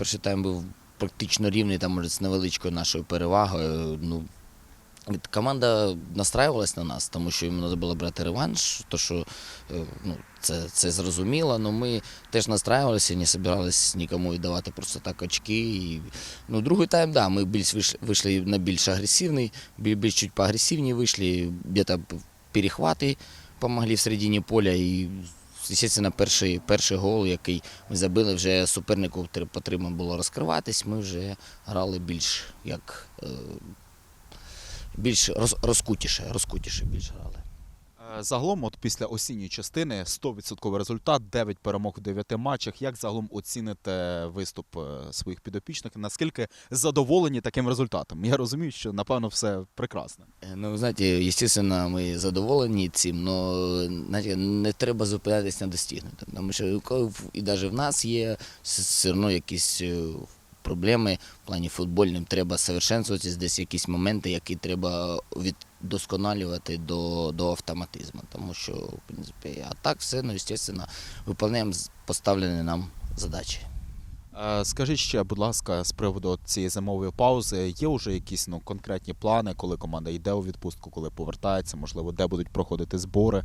перший тайм був практично рівний, там може з невеличкою нашою перевагою. Ну, команда настраювалась на нас, тому що їм треба було брати реванш, то що е, ну, це, це зрозуміло, але ми теж настраювалися, не збиралися нікому віддавати просто так очки. І, ну, другий тайм, да, ми більш вийшли, вийшли на більш агресивний, більш чуть поагресивнее вийшли, где-то перехвати помогли в середині поля. І, звісно, перший, перший гол, який ми забили, вже супернику потрібно було розкриватись, ми вже грали більш як. е, більш роз, розкутіше, розкутіше більш грали. Загалом, от після осінньої частини 100% результат, 9 перемог в 9 матчах. Як загалом оціните виступ е, своїх підопічних? Наскільки задоволені таким результатом? Я розумію, що напевно все прекрасно. Е, Ну, ви знаєте, звісно, ми задоволені цим, але знаєте, не треба зупинятися на достигнутому. Тому що і навіть в нас є все одно якісь е, проблеми в плані футбольним, треба совершенствуватись, десь якісь моменти, які треба віддосконалювати до, до автоматизму. Тому що, в принципі, а так все, ну, звісно, виконуємо поставлені нам задачі. Скажіть ще, будь ласка, з приводу цієї зимової паузи, є вже якісь ну, конкретні плани, коли команда йде у відпустку, коли повертається, можливо, де будуть проходити збори?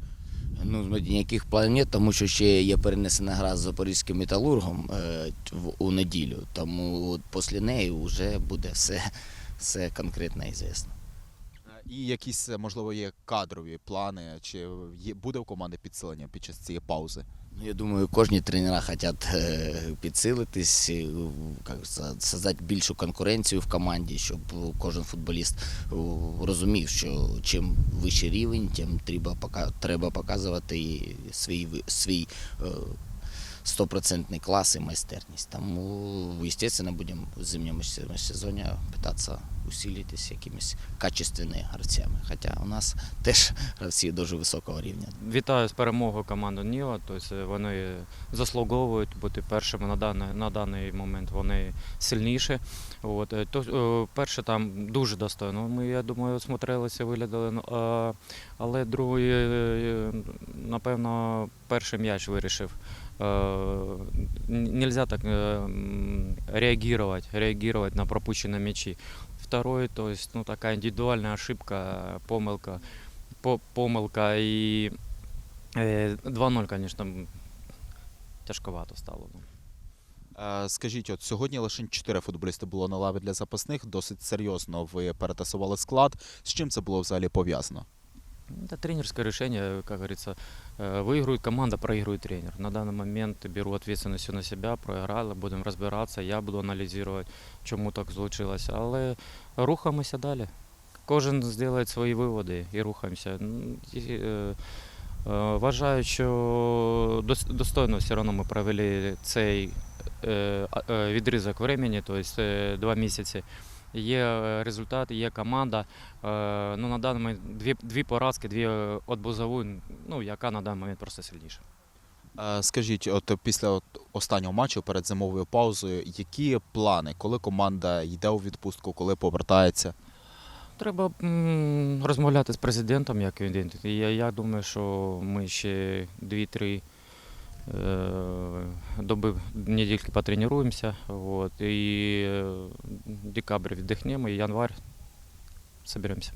Ну, ніяких планів нет, тому що ще є перенесена гра з запорізьким металургом е, у неділю. Тому от після неї вже буде все, все конкретно і звісно. І якісь, можливо, є кадрові плани, чи є, буде у команди підсилення під час цієї паузи? Ну, Я думаю, кожні тренера хочуть е, підсилитись, е, создати більшу конкуренцію в команді, щоб кожен футболіст е, розумів, що чим вищий рівень, тим треба, показувати свій, свій е, стопроцентний клас і майстерність. Тому, звісно, будемо в зимньому се- сезоні питатися усилитись якимись качественними гравцями. Хоча у нас теж гравці дуже високого рівня. Вітаю з перемогою команду Ніла. Тобто вони заслуговують бути першими на даний, на даний момент. Вони сильніші. От, е, то, е, перше там дуже достойно. Ми, я думаю, смотрелися, виглядали. ну, але другий, е, напевно, перший м'яч вирішив. Э, н- Нельзя так э, м, реагировать, реагировать на пропущенные мячи. Второй, то есть, ну, такая индивидуальная ошибка, помылка, по, помилка і е, 2-0, звісно, тяжковато стало. ну. Е, Скажіть, от сьогодні лише 4 футболісти було на лаві для запасних. Досить серйозно ви перетасували склад. З чим це було взагалі пов'язано? Это тренерское решение, как говорится, э, выигрывает команда, проигрывает тренер. На данный момент беру ответственность всю на себя, проиграли, будемо розбиратися, я буду аналізувати, чому так случилось. Але рухаємося далі. Кожен зробить свої виводи і рухаємося. М, і, е, е, Вважаю, що дос- достойно все одно ми провели цей е, а- е, відрізок времени, тобто е, два місяці. Є е, результат, є команда. Е, Ну, на даний момент дві, дві поразки, дві е, от Бузову, ну, яка на даний момент просто сильніша. Скажіть, от після от останнього матчу перед зимовою паузою, які плани, коли команда йде у відпустку, коли повертається? Треба розмовляти з президентом, як він. Я, я думаю, що ми ще 2-3 е, доби недільки потренуємося. От, і е, декабрь віддихнемо, і январь зберемося.